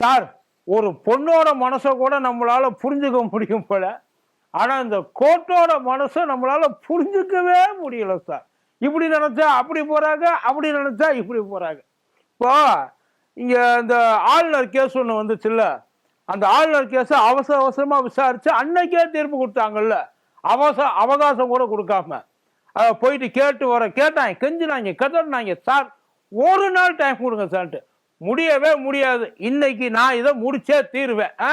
Sir ஒரு பொண்ணோட மனசை கூட நம்மளால புரிஞ்சுக்க முடியும் போல. ஆனால் இந்த கோர்ட்டோட மனசை நம்மளால புரிஞ்சுக்கவே முடியல சார். இப்படி நினச்சா அப்படி போகிறாங்க அப்படி நினச்சா இப்படி போகிறாங்க இப்போ இங்கே இந்த ஆளுநர் கேஸ் ஒன்று வந்துச்சுல்ல. அந்த ஆளுநர் கேஸை அவசர அவசரமாக விசாரித்து அன்னைக்கே தீர்ப்பு கொடுத்தாங்கல்ல. அவசர அவகாசம் கூட கொடுக்காம. அதை போயிட்டு கேட்டு வர கேட்டாங்க கெஞ்சினாங்க கதறினாங்க சார் ஒரு நாள் டைம் கொடுங்க சார்ட்டு முடியவே முடியாது. இன்னைக்கு நான் இதை முடிச்சே தீருவேன். ஆ?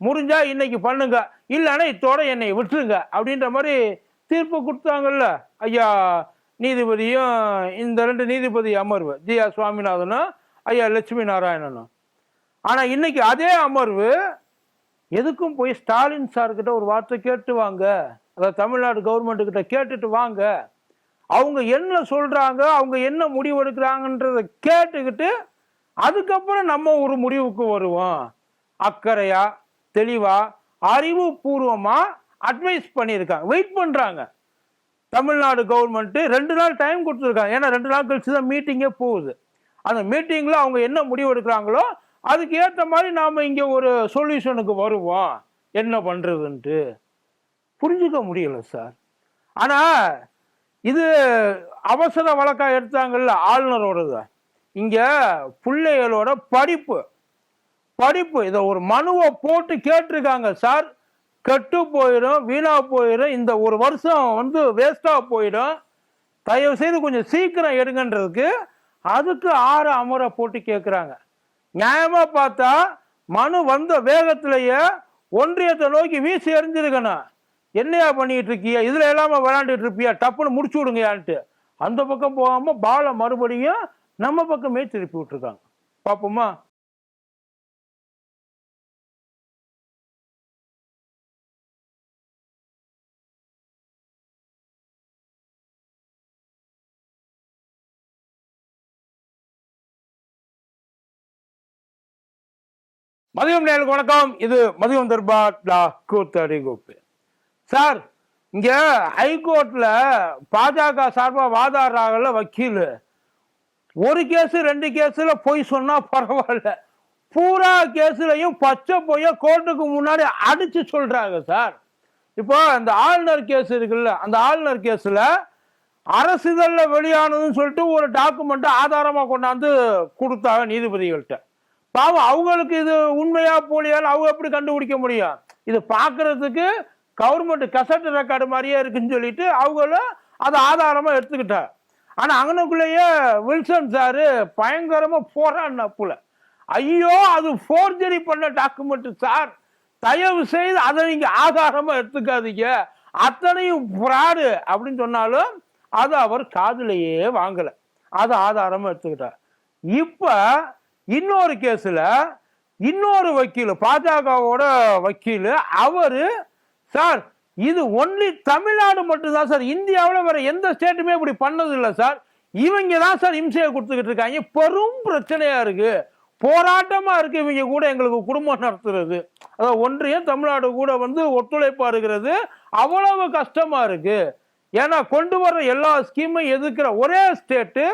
முடிஞ்சா இன்னைக்கு பண்ணுங்க. இல்லைன்னா இத்தோட என்னை விட்டுருங்க. அப்படின்ற மாதிரி தீர்ப்பு கொடுத்தாங்கல்ல. ஐயா நீதிபதியும் இந்த ரெண்டு நீதிபதி அமர்வு ஜி ஆர் சுவாமிநாதனும் ஐயா லட்சுமி நாராயணனும். ஆனால் இன்னைக்கு அதே அமர்வு எதுக்கும் போய் ஸ்டாலின் சார்கிட்ட ஒரு வார்த்தை கேட்டு வாங்க. அதாவது தமிழ்நாடு கவர்மெண்ட் கிட்ட கேட்டுட்டு வாங்க. அவங்க என்ன சொல்றாங்க அவங்க என்ன முடிவெடுக்கிறாங்கன்றத கேட்டுக்கிட்டு அதுக்கப்புறம் நம்ம ஒரு முடிவுக்கு வருவோம். அக்கறையா தெளிவா அறிவுபூர்வமா அட்வைஸ் பண்ணியிருக்காங்க. வெயிட் பண்றாங்க. தமிழ்நாடு கவர்மெண்ட்டு ரெண்டு நாள் டைம் கொடுத்துருக்காங்க. ஏன்னா ரெண்டு நாள் கழிச்சு தான் மீட்டிங்கே போகுது. அந்த மீட்டிங்கில் அவங்க என்ன முடிவு எடுக்கிறாங்களோ அதுக்கு ஏற்ற மாதிரி நாம் இங்கே ஒரு சொல்யூஷனுக்கு வருவோம். என்ன பண்ணுறதுன்ட்டு புரிஞ்சுக்க முடியல சார் ஆனால் இது அவசர வழக்காக எடுத்தாங்கல்ல ஆளுநரோடது. இங்கே பிள்ளைகளோட படிப்பு. படிப்பு இதை ஒரு மனுவை போட்டு கேட்டிருக்காங்க சார். கெட்டு போயிடும் வீணாக போயிடும் இந்த ஒரு வருஷம் வந்து வேஸ்ட்டாக போயிடும். தயவு செய்து கொஞ்சம் சீக்கிரம் எடுங்கன்றதுக்கு அதுக்கு ஆறு அமரை போட்டு கேட்குறாங்க நியாயமாக பார்த்தா மனு வந்த வேகத்திலேயே ஒன்றியத்தை நோக்கி வீசி எறிஞ்சிருக்கணும். என்னையா பண்ணிட்டு இருக்கிய? இதில் எல்லாமே விளையாண்டுட்டு இருப்பியா? டப்புன்னு முடிச்சு விடுங்கயான்ட்டு. அந்த பக்கம் போகாமல் பாலை மறுபடியும் நம்ம பக்கமே திருப்பி விட்டுருக்காங்க. பார்ப்போமா? மதியம் நேருக்கு வணக்கம். இது மதியம் தர்பார் கூத்தடி கோப்பு. சார் இங்க ஹைகோர்ட்ல பாஜக சார்பா வாதாடுறாங்கல்ல வக்கீல். ஒரு கேஸ் ரெண்டு கேஸில் பொய் சொன்னால் பரவாயில்ல. பூரா கேஸ்லையும் பச்சை பொய்ய கோர்ட்டுக்கு முன்னாடி அடித்து சொல்கிறாங்க சார். இப்போ அந்த ஆளுநர் கேஸ் இருக்குல்ல அந்த ஆளுநர் கேஸில் அரசிதழில் வெளியானதுன்னு சொல்லிட்டு ஒரு டாக்குமெண்ட்டை ஆதாரமாக கொண்டாந்து கொடுத்தாங்க நீதிபதிகள்கிட்ட. பாவம் அவங்களுக்கு இது உண்மையா போலியான்னு அவங்க எப்படி கண்டுபிடிக்க முடியும்? இது பார்க்கறதுக்கு கவர்மெண்ட் கசட் ரெக்கார்டு மாதிரியே இருக்குன்னு சொல்லிட்டு அவங்களும் அதை ஆதாரமாக எடுத்துக்கிட்டாங்க. ஆனால் அங்கனுக்குள்ளேயே வில்சன் சாரு பயங்கரமாக போராடினப்புல ஐயோ அது ஃபோர்ஜரி பண்ண டாக்குமெண்ட் சார். தயவு செய்து அதை நீங்கள் ஆதாரமாக எடுத்துக்காதீங்க. அத்தனையும் ஃப்ராடு அப்படின்னு சொன்னாலும் அது அவர் காதிலேயே வாங்கலை. அதை ஆதாரமாக எடுத்துக்கிட்டார். இப்போ இன்னொரு கேஸில் இன்னொரு வக்கீல் பாஜகவோட வக்கீல் அவர் சார் இது ஒன்லி தமிழ்நாடு மட்டும்தான் சார். இந்தியாவில் வேற எந்த ஸ்டேட்டுமே இப்படி பண்ணது இல்லை சார். இவங்க தான் சார் இம்சையை கொடுத்துக்கிட்டு இருக்காங்க. பெரும் பிரச்சனையா இருக்கு. போராட்டமா இருக்கு. இவங்க கூட எங்களுக்கு குடும்பம் நடத்துறது. அதாவது ஒன்றியம் தமிழ்நாடு கூட வந்து ஒத்துழைப்பா இருக்கிறது. அவ்வளவு கஷ்டமா இருக்கு. ஏன்னா கொண்டு வர்ற எல்லா ஸ்கீமும் எதிர்க்கிற ஒரே ஸ்டேட்டு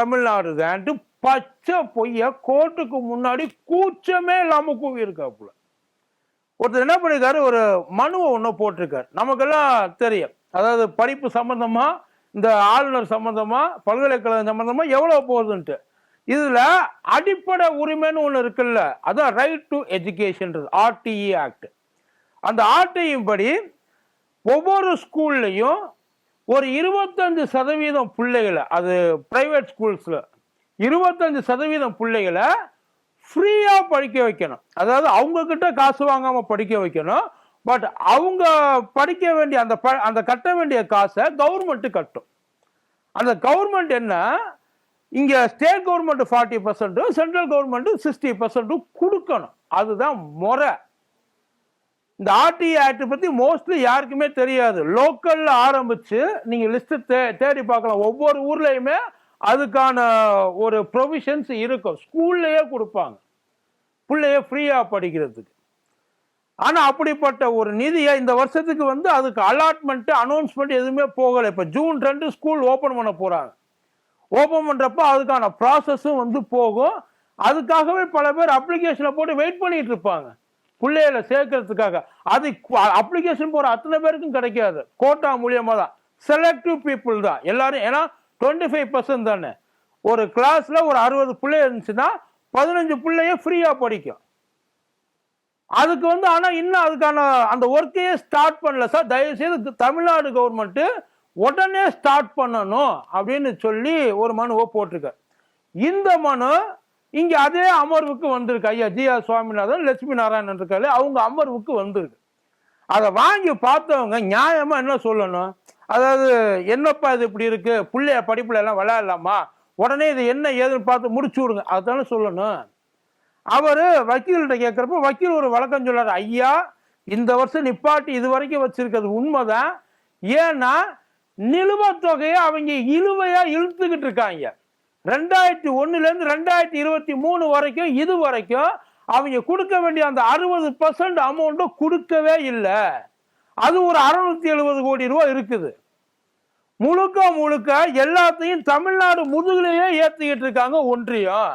தமிழ்நாடு தான்ட்டு பச்சை பொய்ய கோர்ட்டுக்கு முன்னாடி கூச்சமே இல்லாமல் கூவி இருக்காப்புல ஒருத்தர் என்ன பண்ணிருக்காரு? ஒரு மனுவை ஒன்று போட்டிருக்காரு. நமக்கெல்லாம் தெரியும். அதாவது படிப்பு சம்மந்தமாக இந்த ஆளுநர் சம்மந்தமாக பல்கலைக்கழகம் சம்மந்தமாக எவ்வளோ போகுதுன்ட்டு. இதில் அடிப்படை உரிமைன்னு ஒன்று இருக்குல்ல. அதான் ரைட் டு எஜுகேஷன்றது ஆர்டிஇ ஆக்ட் அந்த ஆர்டியின் படி ஒவ்வொரு ஸ்கூல்லையும் ஒரு இருபத்தஞ்சு சதவீதம் பிள்ளைகளை அது ப்ரைவேட் ஸ்கூல்ஸில் இருபத்தஞ்சு சதவீதம் பிள்ளைகளை ஃப்ரீயாக படிக்க வைக்கணும். அதாவது அவங்கக்கிட்ட காசு வாங்காமல் படிக்க வைக்கணும். பட் அவங்க படிக்க வேண்டிய அந்த ப- அந்த கட்ட வேண்டிய காசை கவர்மெண்ட்டு கட்டும். அந்த கவர்மெண்ட் என்ன? இங்கே ஸ்டேட் கவர்மெண்ட் ஃபார்ட்டி பர்சன்ட்டும் சென்ட்ரல் கவர்மெண்ட்டு சிக்ஸ்டி பர்சன்ட்டும் கொடுக்கணும். அதுதான் முறை. இந்த ஆர்டிஏ ஆக்ட் பற்றி மோஸ்ட்லி யாருக்குமே தெரியாது. லோக்கலில் ஆரம்பித்து நீங்கள் லிஸ்ட்டு தே தேடி பார்க்கலாம். ஒவ்வொரு ஊர்லேயுமே அதுக்கான ஒரு ப்ரொவிஷன்ஸ் இருக்கும். ஸ்கூல்லையே கொடுப்பாங்க. பிள்ளைய ஃப்ரீயாக படிக்கிறதுக்கு. ஆனால் அப்படிப்பட்ட ஒரு நிதியை இந்த வருஷத்துக்கு வந்து அதுக்கு அலாட்மெண்ட்டு அனௌன்ஸ்மெண்ட் எதுவுமே போகலை. இப்போ ஜூன் ரெண்டு ஸ்கூல் ஓப்பன் பண்ண போகிறாங்க ஓப்பன் பண்ணுறப்ப அதுக்கான ப்ராசஸும் வந்து போகும். அதுக்காகவே பல பேர் அப்ளிகேஷனை போட்டு வெயிட் பண்ணிட்டு இருப்பாங்க. பிள்ளைகளை சேர்க்கறதுக்காக. அது அப்ளிகேஷன் போகிற அத்தனை பேருக்கும் கிடைக்காது. கோட்டா மூலியமாக தான் செலக்டிவ் பீப்புள் தான். எல்லாரும் ஏன்னா டுவெண்ட்டி ஃபைவ் பர்சன்ட் தானே. ஒரு கிளாஸில் ஒரு அறுபது பிள்ளை இருந்துச்சுன்னா பதினஞ்சு பிள்ளைய ஃப்ரீயாக படிக்கும். அதுக்கு வந்து ஆனால் இன்னும் அதுக்கான அந்த ஒர்க்கையே ஸ்டார்ட் பண்ணல சார் தயவுசெய்து தமிழ்நாடு கவர்மெண்ட்டு உடனே ஸ்டார்ட் பண்ணணும் அப்படின்னு சொல்லி ஒரு மனுவை போட்டிருக்க. இந்த மனு இங்கே அதே அமர்வுக்கு வந்திருக்கு. ஐயா ஜி ஆர் சுவாமிநாதன் லட்சுமி நாராயணன் இருக்காரு. அவங்க அமர்வுக்கு வந்திருக்கு. அதை வாங்கி பார்த்தவங்க நியாயமாக என்ன சொல்லணும்? அதாவது என்னப்பா இது இப்படி இருக்கு? பிள்ளைய படிப்புல எல்லாம் விளையாடலாமா? உடனே இது என்ன ஏதுன்னு பார்த்து முடிச்சு விடுங்க. அதுதானே சொல்லணும். அவர் வக்கீல்கிட்ட கேட்குறப்ப வக்கீல் ஒரு வழக்கம் சொல்றாரு. ஐயா இந்த வருஷம் நிப்பாட்டி இது வரைக்கும் வச்சிருக்கிறது உண்மைதான். ஏன்னா நிலுவத் தொகையை அவங்க இழுவையா இழுத்துக்கிட்டு இருக்காங்க. ரெண்டாயிரத்தி ஒன்னுலேருந்து ரெண்டாயிரத்தி இருபத்தி மூணு வரைக்கும் இது வரைக்கும் அவங்க கொடுக்க வேண்டிய அந்த அறுபது பர்சன்ட் அமௌண்ட்டும் கொடுக்கவே இல்லை. அது ஒரு அறுநூத்தி எழுபது கோடி ரூபா இருக்குது. முழுக்க முழுக்க எல்லாத்தையும் தமிழ்நாடு முதுகிலேயே ஏற்றிக்கிட்டு இருக்காங்க ஒன்றியம்.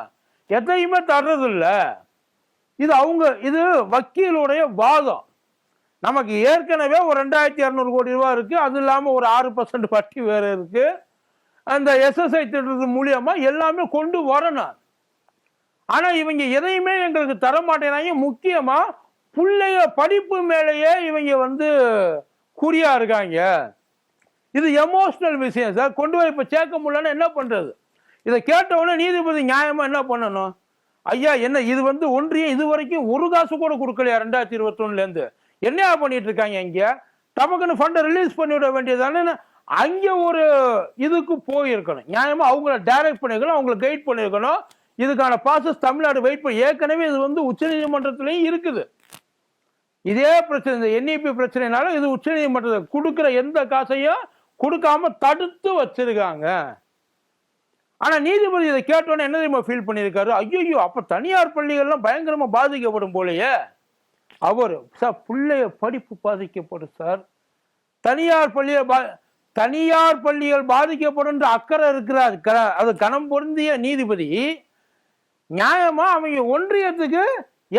எதையுமே தர்றது இது அவங்க இது வக்கீலுடைய வாதம். நமக்கு ஏற்கனவே ஒரு ரெண்டாயிரத்தி இரநூறு கோடி ரூபா இருக்கு. அது இல்லாமல் ஒரு ஆறு பர்சன்ட் வட்டி வேறு இருக்கு. அந்த எஸ்எஸ்ஐ திட்டத்து மூலியமா எல்லாமே கொண்டு வரணும். ஆனால் இவங்க எதையுமே எங்களுக்கு தர மாட்டேங்கிறாங்க முக்கியமாக பிள்ளைய படிப்பு மேலேயே இவங்க வந்து குறியா இருக்காங்க இது எமோஷ்னல் விஷயம் சார். கொண்டு போய் இப்போ சேர்க்க முடியலன்னா என்ன பண்ணுறது இதை கேட்டவுடனே நீதிபதி நியாயமாக என்ன பண்ணணும்? ஐயா என்ன இது வந்து ஒன்றியம் இது வரைக்கும் ஒரு காசு கூட கொடுக்கலையா ரெண்டாயிரத்தி இருபத்தொன்னுலேருந்து? என்ன என்னையா பண்ணிட்டு இருக்காங்க இங்கே டபக்குன்னு ஃபண்டை ரிலீஸ் பண்ணிவிட வேண்டியதானே? அங்கே ஒரு இதுக்கு போயிருக்கணும். நியாயமாக அவங்கள டைரக்ட் பண்ணிருக்கணும் அவங்கள கைட் பண்ணியிருக்கணும் இதுக்கான ப்ராசஸ் தமிழ்நாடு வெயிட் பண்ணி ஏற்கனவே இது வந்து உச்சநீதிமன்றத்துலேயும் இருக்குது. இதே பிரச்சனை இந்த என்இபி பிரச்சனைனால இது உச்சநீதிமன்றத்தில் கொடுக்குற எந்த காசையும் கொடுக்காம தடுத்து வச்சிருக்காங்க. ஆனா நீதிபதி இதை கேட்டோன்னே என்ன தெரியுமா ஃபீல் பண்ணியிருக்காரு? ஐயோ அப்ப தனியார் பள்ளிகள்லாம் பயங்கரமா பாதிக்கப்படும் போலயே. அவர் சார் பிள்ளைய படிப்பு பாதிக்கப்படும் சார் தனியார் பள்ளியை பா தனியார் பள்ளிகள் பாதிக்கப்படும் அக்கறை இருக்கிறார். க- அது கணம் பொருந்திய நீதிபதி. நியாயமா அவங்க ஒன்றியத்துக்கு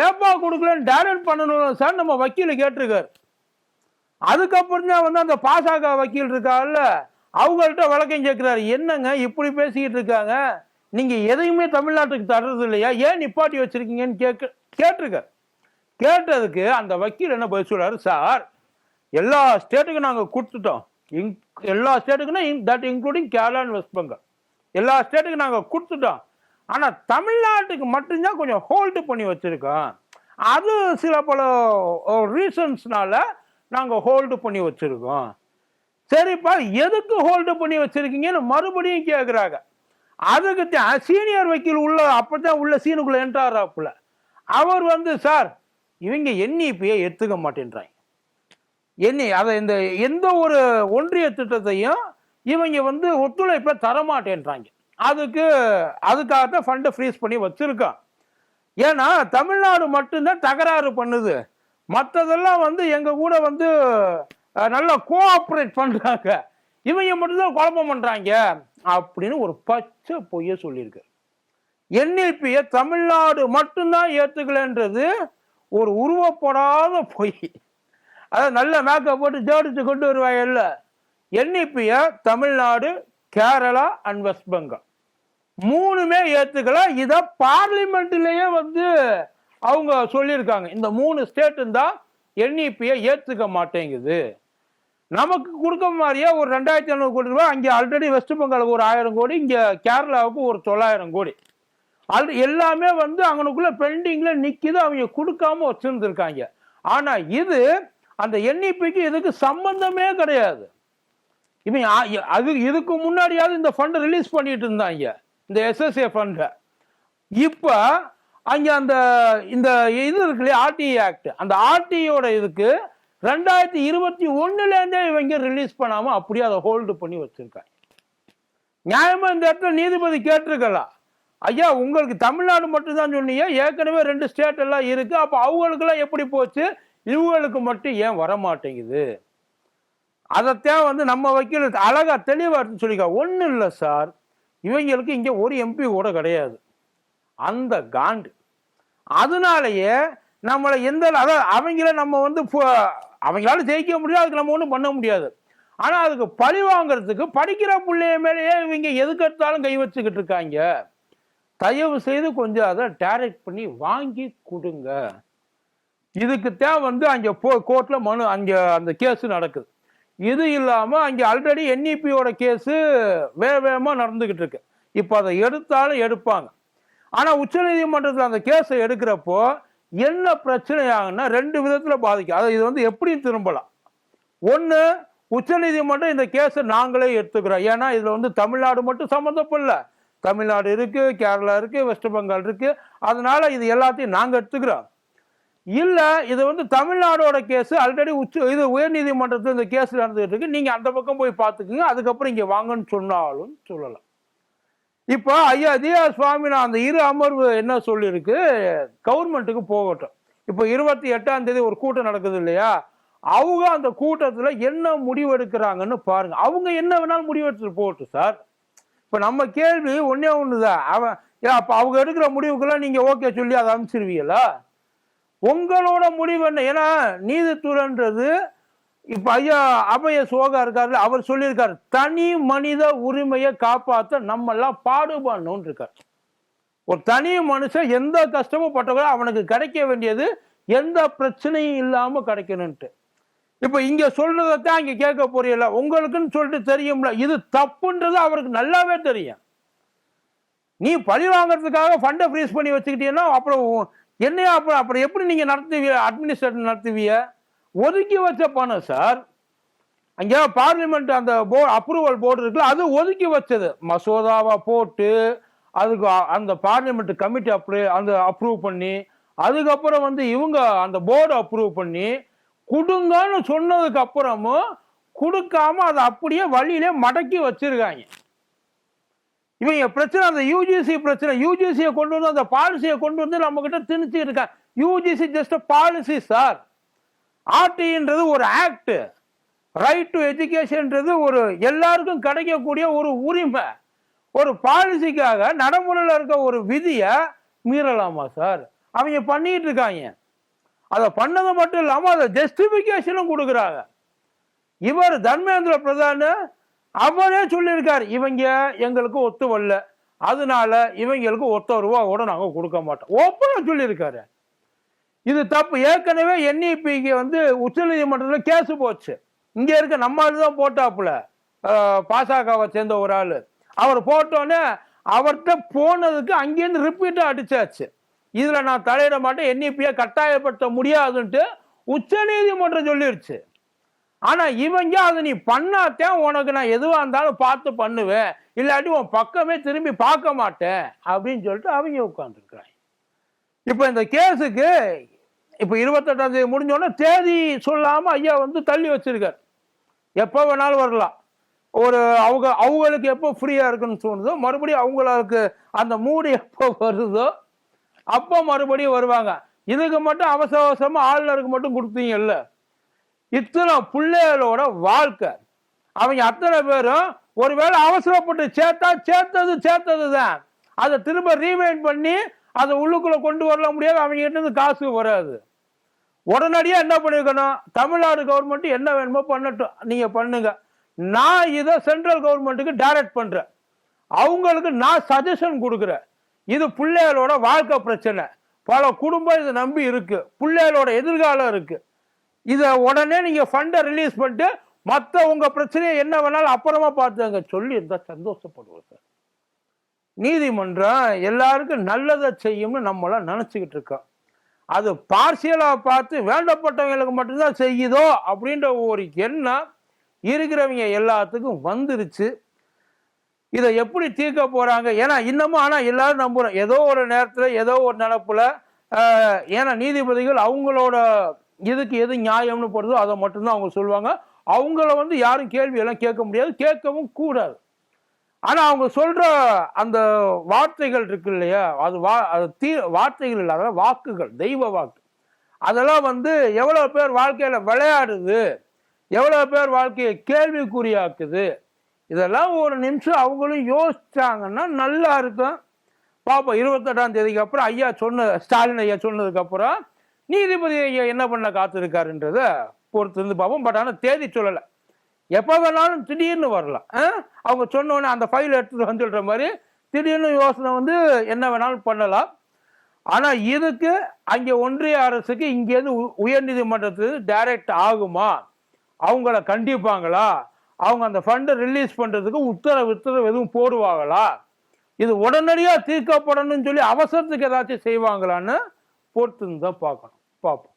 ஏப்பா கொடுக்கலன்னு டைரக்ட் பண்ணணும் சார் நம்ம வக்கீல் கேட்டிருக்காரு. அதுக்கப்புறம் தான் வந்து அந்த பாசக வக்கீல் இருக்காருல்ல அவங்கள்ட்ட விளக்கம் கேட்குறாரு. என்னங்க இப்படி பேசிக்கிட்டு இருக்காங்க? நீங்கள் எதையுமே தமிழ்நாட்டுக்கு தர்றது இல்லையா? ஏன் நிப்பாட்டி வச்சிருக்கீங்கன்னு கேட்க கேட்டிருக்காரு. கேட்டதுக்கு அந்த வக்கீல் என்ன பதில் சொல்றாரு? சார் எல்லா ஸ்டேட்டுக்கும் நாங்கள் கொடுத்துட்டோம். இங் எல்லா ஸ்டேட்டுக்குன்னா that including Kerala and West Bengal எல்லா ஸ்டேட்டுக்கும் நாங்கள் கொடுத்துட்டோம். ஆனால் தமிழ்நாட்டுக்கு மட்டும்தான் கொஞ்சம் ஹோல்டு பண்ணி வச்சுருக்கோம். அது சில பல ரீசன்ஸ்னால நாங்கள் ஹோல்டு பண்ணி வச்சுருக்கோம். சரிப்பா எதுக்கு ஹோல்டு பண்ணி வச்சுருக்கீங்கன்னு மறுபடியும் கேட்குறாங்க அதுக்கு சீனியர் வக்கீல் உள்ள அப்பதான் உள்ள சீனுக்குள்ளே என்ட்ராராப்புல அவர் வந்து சார் இவங்க என்இபியை எடுத்துக்க மாட்டேன்றாங்க. எண்ணி அதை இந்த எந்த ஒரு ஒன்றிய திட்டத்தையும் இவங்க வந்து ஒத்துழைப்பை தரமாட்டேன்றாங்க. அதுக்கு அதுக்காகத்தான் ஃபண்டை ஃப்ரீஸ் பண்ணி வச்சுருக்கோம். ஏன்னா தமிழ்நாடு மட்டும்தான் தகராறு பண்ணுது. மற்றதெல்லாம் வந்து எங்கள் கூட வந்து நல்லா கோஆப்ரேட் பண்ணுறாங்க இவங்க மட்டும்தான் குழப்பம் பண்ணுறாங்க அப்படின்னு ஒரு பச்சை பொய்ய சொல்லியிருக்கு. என்எல்பியை தமிழ்நாடு மட்டும்தான் ஏற்றுக்கலன்றது ஒரு உருவப்படாத பொய். அதாவது நல்ல மேக்கப் போட்டு ஜோடிச்சு கொண்டு வருவாங்கல்ல. என்இபியை தமிழ்நாடு கேரளா அண்ட் வெஸ்ட் பெங்கால் மூணுமே ஏற்றுக்கலாம் இதை பார்லிமெண்ட்லயே வந்து அவங்க சொல்லியிருக்காங்க. இந்த மூணு ஸ்டேட்டும் தான் என்இபியை ஏற்றுக்க மாட்டேங்குது. நமக்கு கொடுக்க மாதிரியே ஒரு ரெண்டாயிரத்தி ஐநூறு கோடி ரூபாய் அங்கே ஆல்ரெடி வெஸ்ட் பெங்காலுக்கு ஒரு ஆயிரம் கோடி இங்கே கேரளாவுக்கு ஒரு தொள்ளாயிரம் கோடி. ஆல்ரெடி எல்லாமே வந்து அவனுக்குள்ள பெண்டிங்கில் நிற்கிது அவங்க கொடுக்காம வச்சுருந்துருக்காங்க. ஆனால் இது அந்த என்இபிக்கு இதுக்கு சம்பந்தமே கிடையாது. இவன் அது இதுக்கு முன்னாடியாவது இந்த ஃபண்டை ரிலீஸ் பண்ணிட்டு இருந்தாங்க. இந்த எஸ்எஸ்ஏ ஃபண்டை இப்போ அங்கே அந்த இந்த இது இருக்கு இல்லையா ஆர்டிஐ ஆக்ட் அந்த ஆர்டிஐயோட இதுக்கு ரெண்டாயிரத்தி இருபத்தி ஒன்றுலேருந்தே இவங்க ரிலீஸ் பண்ணாமல் அப்படியே அதை ஹோல்டு பண்ணி வச்சுருக்காங்க. நியாயமாக இந்த இடத்துல நீதிபதி கேட்டிருக்கலாம் ஐயா உங்களுக்கு தமிழ்நாடு மட்டும்தான் சொன்னீங்க ஏற்கனவே ரெண்டு ஸ்டேட் எல்லாம் இருக்குது அப்போ அவங்களுக்கெல்லாம் எப்படி போச்சு? இவங்களுக்கு மட்டும் ஏன் வர மாட்டேங்குது அதைத்தான் வந்து நம்ம வக்கீல் அழகா தெளிவாக சொல்லிக்கா ஒன்றும் இல்லை சார். இவங்களுக்கு இங்கே ஒரு எம்பி கூட கிடையாது. அந்த காண்டு. அதனாலயே நம்மளை எந்த அதாவது அவங்கள நம்ம வந்து அவங்களால ஜெயிக்க முடியாது அதுக்கு நம்ம ஒன்றும் பண்ண முடியாது. ஆனால் அதுக்கு பழி வாங்கிறதுக்கு படிக்கிற பிள்ளைய மேலேயே இவங்க எதுக்கெடுத்தாலும் கை வச்சுக்கிட்டு இருக்காங்க? தயவு செய்து கொஞ்சம் அதை டேரக்ட் பண்ணி வாங்கி கொடுங்க. இதுக்கு வந்து அங்கே போ கோர்ட்டில் மனு அங்கே அந்த கேஸ் நடக்குது. இது இல்லாமல் அங்கே ஆல்ரெடி என்இபியோட கேஸு வேக வேகமாக நடந்துக்கிட்டு இருக்கு. இப்போ அதை எடுத்தாலும் எடுப்பாங்க. ஆனால் உச்சநீதிமன்றத்தில் அந்த கேஸை எடுக்கிறப்போ என்ன பிரச்சனை ஆகுன்னா ரெண்டு விதத்தில் பாதிக்கும். அதை இது வந்து எப்படி திரும்பலாம். ஒன்று உச்சநீதிமன்றம் இந்த கேஸை நாங்களே எடுத்துக்கிறோம். ஏன்னா இதில் வந்து தமிழ்நாடு மட்டும் சம்மந்தப்படல. தமிழ்நாடு இருக்குது கேரளா இருக்குது வெஸ்ட் பெங்கால் இருக்குது அதனால் இது எல்லாத்தையும் நாங்கள் எடுத்துக்கிறோம். இல்லை இது வந்து தமிழ்நாடோட கேஸ். ஆல்ரெடி உச்ச இது உயர்நீதிமன்றத்தில் இந்த கேஸ் நடந்துகிட்டு இருக்கு நீங்கள் அந்த பக்கம் போய் பார்த்துக்குங்க. அதுக்கப்புறம் இங்கே வாங்கன்னு சொன்னாலும் சொல்லலாம் இப்போ ஐயா தியா சுவாமிநாதன் அந்த இரு அமர்வு என்ன சொல்லியிருக்கு? கவர்மெண்ட்டுக்கு போகட்டும். இப்போ இருபத்தி எட்டாம் தேதி ஒரு கூட்டம் நடக்குது இல்லையா? அவங்க அந்த கூட்டத்தில் என்ன முடிவெடுக்கிறாங்கன்னு பாருங்கள் பாருங்க. அவங்க என்ன வேணாலும் முடிவெடுத்துட்டு போகட்டும் சார். இப்போ நம்ம கேள்வி ஒன்றே ஒன்று தான் அவன் ஏன் அப்போ அவங்க எடுக்கிற முடிவுக்கெல்லாம் நீங்கள் ஓகே சொல்லி அதை அனுப்பிச்சிருவீங்களா? உங்களோட முடிவு என்ன? ஏன்னா நீதித்துறைன்றது இப்போ ஐயா அபய சோகா இருக்காருல்ல அவர் சொல்லியிருக்காரு தனி மனித உரிமையை காப்பாற்ற நம்ம எல்லாம் பாடுபடணும்னு இருக்கார் ஒரு தனி மனுஷன் எந்த கஷ்டமும் பட்டவரோ அவனுக்கு கிடைக்க வேண்டியது எந்த பிரச்சனையும் இல்லாமல் கிடைக்கணுன்ட்டு இப்போ இங்கே சொல்றதைத்தான் இங்கே கேட்க போறீங்களா உங்களுக்குன்னு சொல்லிட்டு தெரியும்ல இது தப்புன்றது அவருக்கு நல்லாவே தெரியும். நீ பழி வாங்குறதுக்காக ஃபண்டை ஃப்ரீஸ் பண்ணி வச்சுக்கிட்டீங்கன்னா அப்புறம் என்னையா அப்புறம் அப்புறம் எப்படி நீங்கள் நடத்துவீங்க? அட்மினிஸ்ட்ரேட் நடத்துவீங்க? ஒதுக்கி வச்ச பணம் சார் அங்கே பார்லிமெண்ட் அந்த போ அப்ரூவல் போர்டு இருக்குல்ல அது ஒதுக்கி வச்சது. மசோதாவை போட்டு அதுக்கு அந்த பார்லிமெண்ட் கமிட்டி அப்ரூ அந்த அப்ரூவ் பண்ணி அதுக்கப்புறம் வந்து இவங்க அந்த போர்டு அப்ரூவ் பண்ணி கொடுங்கன்னு சொன்னதுக்கு அப்புறமும் கொடுக்காம அதை அப்படியே வழியிலே மடக்கி வச்சிருக்காங்க. இவங்க பிரச்சனை அந்த யூஜிசி பிரச்சனை. யூஜிசியை கொண்டு வந்து அந்த பாலிசியை கொண்டு வந்து நம்ம கிட்ட திணிச்சு இருக்காங்க யூஜிசி ஜஸ்ட் பாலிசி சார் ஆர்டின்றது ஒரு ஆக்ட் ரைட் டு எஜுகேஷன்ன்றது ஒரு எல்லாருக்கும் கிடைக்கக்கூடிய ஒரு உரிமை. ஒரு பாலிசிக்காக நடைமுறையில் இருக்க ஒரு விதியை மீறலாமா சார் அவங்க பண்ணிட்டு இருக்காங்க. அதை பண்ணது மட்டும் இல்லாமல் அதை ஜஸ்டிஃபிகேஷனும் கொடுக்குறாங்க. இவர் தர்மேந்திர பிரதான் அவரே சொல்லியிருக்கார் இவங்க எங்களுக்கு ஒத்து வரல. அதனால இவங்களுக்கு ஒத்த ரூபா கூட நாங்கள் கொடுக்க மாட்டோம். ஓப்பனாக சொல்லியிருக்காரு. இது தப்பு. ஏற்கனவே என்இபிக்கு வந்து உச்சநீதிமன்றத்தில் கேஸு போச்சு. இங்கே இருக்க நம்ம தான் போட்டாப்புல. அஹ், பாசகவை சேர்ந்த ஒரு ஆள். அவர் போட்டோன்னே அவர்கிட்ட போனதுக்கு அங்கேருந்து ரிப்பீட்டாக அடிச்சாச்சு. இதில் நான் தலையிட மாட்டேன். என்இபியை கட்டாயப்படுத்த முடியாதுன்ட்டு உச்சநீதிமன்றம் சொல்லிருச்சு. ஆனா இவங்க அதை நீ பண்ணாதான் உனக்கு நான் எதுவா இருந்தாலும் பார்த்து பண்ணுவேன் இல்லாட்டி உன் பக்கமே திரும்பி பார்க்க மாட்டேன் அப்படின்னு சொல்லிட்டு அவங்க உட்காந்துருக்குறாங்க இப்போ இந்த கேஸுக்கு இப்போ இருபத்தெட்டாம் தேதி முடிஞ்சோடனே தேதி சொல்லாம ஐயா வந்து தள்ளி வச்சிருக்காரு. எப்போ வேணாலும் வரலாம். ஒரு அவங்க அவங்களுக்கு எப்போ ஃப்ரீயா இருக்குன்னு தோணுதோ மறுபடியும் அவங்களுக்கு அந்த மூடு எப்போ வருதோ அப்போ மறுபடியும் வருவாங்க. இதுக்கு மட்டும் அவசர அவசரமா ஆளுநருக்கு மட்டும் கொடுத்தீங்கல்ல? இத்தனை பிள்ளைகளோட வாழ்க்கை. அவங்க அத்தனை பேரும் ஒருவேளை அவசரப்பட்டு சேர்த்தா சேர்த்தது சேர்த்தது தான். அதை திரும்ப ரீவைண்ட் பண்ணி அதை உள்ளுக்குள்ளே கொண்டு வரல முடியாது அவங்க இருந்து காசு வராது. உடனடியாக என்ன பண்ணிருக்கணும்? தமிழ்நாடு கவர்மெண்ட் என்ன வேணுமோ பண்ணட்டும். நீங்கள் பண்ணுங்க. நான் இதை சென்ட்ரல் கவர்மெண்ட்டுக்கு டைரக்ட் பண்ணுறேன் அவங்களுக்கு நான் சஜஷன் கொடுக்குறேன். இது பிள்ளைகளோட வாழ்க்கை பிரச்சனை. பல குடும்பம் இதை நம்பி இருக்குது பிள்ளைகளோட எதிர்காலம் இருக்குது இதை உடனே நீங்கள் ஃபண்டை ரிலீஸ் பண்ணிட்டு மற்ற உங்கள் பிரச்சனையை என்ன வேணாலும் அப்புறமா பார்த்துங்க சொல்லி இருந்தால் சந்தோஷப்படுவோம் சார். நீதிமன்றம் எல்லாருக்கும் நல்லதை செய்யும்னு நம்மளாம் நினச்சிக்கிட்டு இருக்கோம். அது பார்சியலாக பார்த்து வேண்டப்பட்டவங்களுக்கு மட்டும்தான் செய்யுதோ அப்படின்ற ஒரு எண்ணம் இருக்கிறவங்க எல்லாத்துக்கும் வந்துருச்சு. இதை எப்படி தீர்க்க போகிறாங்க ஏன்னா இன்னமும் ஆனால் எல்லாரும் நம்புகிறோம் ஏதோ ஒரு நேரத்தில் ஏதோ ஒரு நினப்பில் ஏன்னா நீதிபதிகள் அவங்களோட இதுக்கு எது நியாயம்னு போடுறதோ அதை மட்டும்தான் அவங்க சொல்லுவாங்க. அவங்கள வந்து யாரும் கேள்வியெல்லாம் கேட்க முடியாது கேட்கவும் கூடாது. ஆனால் அவங்க சொல்கிற அந்த வார்த்தைகள் இருக்கு இல்லையா? அது வா அது தீ வார்த்தைகள் இல்லாத வாக்குகள் தெய்வ வாக்கு. அதெல்லாம் வந்து எவ்வளோ பேர் வாழ்க்கையில் விளையாடுது எவ்வளோ பேர் வாழ்க்கையை கேள்விக்குறியாக்குது இதெல்லாம் ஒரு நிமிஷம் அவங்களும் யோசிச்சாங்கன்னா நல்லா இருக்கும். பார்ப்போம் இருபத்தெட்டாம் தேதிக்கு அப்புறம் ஐயா சொன்ன ஸ்டாலின் ஐயா சொன்னதுக்கப்புறம் நீதிபதி என்ன பண்ண காத்திருக்காருன்றத பொறுத்து இருந்து பார்ப்போம். பட் ஆனால் தேதி சொல்லலை. எப்போ வேணாலும் திடீர்னு வரலாம். அவங்க சொன்னோன்னே அந்த ஃபைல் எடுத்துகிட்டு வந்துடுற மாதிரி திடீர்னு யோசனை வந்து என்ன வேணாலும் பண்ணலாம். ஆனால் இதுக்கு அங்கே ஒன்றிய அரசுக்கு இங்கேருந்து உ- உயர்நீதிமன்றத்துக்கு டைரக்ட் ஆகுமா? அவங்கள கண்டிப்பாங்களா? அவங்க அந்த ஃபண்டை ரிலீஸ் பண்ணுறதுக்கு உத்தரவு உத்தரவு எதுவும் போடுவாங்களா? இது உடனடியாக தீர்க்கப்படணும்னு சொல்லி அவசரத்துக்கு ஏதாச்சும் செய்வாங்களான்னு பொறுத்து தான் பார்க்கணும். பார்ப்போம்.